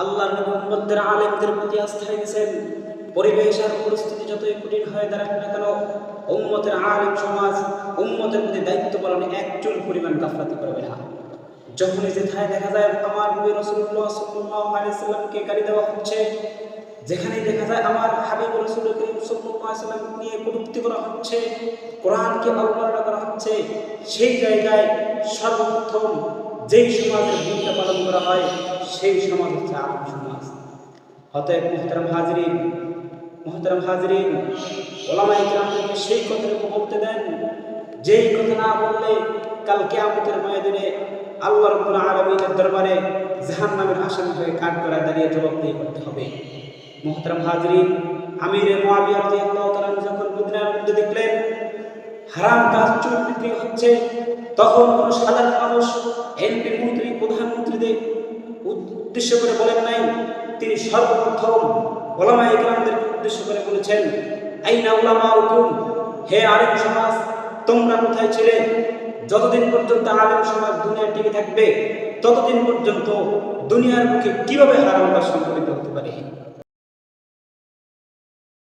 আল্লাহর নবী উম্মতদের আলেমদের প্রতি আস্থা রেখেছেন। পরিবেশ আর পরিস্থিতি যতই কঠিন হয়ে দাঁড়াক না কেন, উম্মতের আলেম সমাজ উম্মতের প্রতি দায়িত্ব পালনে একজন পরিমাণ গাফলাতি করবে না। যখনই যেথায় দেখা যায় আমার নবী রসুল্লাহ সাল্লাহ আলাইসাল্লামকে গালি দেওয়া হচ্ছে যেখানে দেখা যায় আমার হাবিব রসুল করিম সাল্লাম নিয়ে কটুক্তি করা হচ্ছে, কোরআনকে অবমাননা করা হচ্ছে, সেই জায়গায় সর্বপ্রথম যেই সমাজের ভূমিকা পালন করা হয়, সেই সমাজ হচ্ছে আরব সমাজ। অতএব মোহতারাম হাজরিন মোহতারাম হাজরিন, ওলামা ইকরামদেরকে সেই কথাটুকু বলতে দেন, যেই কথা না বললে কাল কেয়ামতের ময়দানে আল্লাহ রব্বুল আলমিনের দরবারে জাহান নামের আসামি হয়ে কাঠ করা দাঁড়িয়ে জবাবদিহি করতে হবে। মোহতারাম হাজরিন, আমিরে তাআলা যখন মদিনার মধ্যে দেখলেন হারাম কাজ চুল বিক্রি হচ্ছে, তখন কোন সাধারণ মানুষ প্রধানমন্ত্রীদের উদ্দেশ্য করে বলেন নাই, তিনি সর্বপ্রথম ওলামা ইকলামদের উদ্দেশ্য করে বলেছেন, আইনা ওলামা উকুম হে আলিম সমাজ, তোমরা কোথায় ছিলে? যতদিন পর্যন্ত আলিম সমাজ দুনিয়া টিকে থাকবে, ততদিন পর্যন্ত দুনিয়ার মুখে কীভাবে হারামটা সংঘটিত হতে পারে?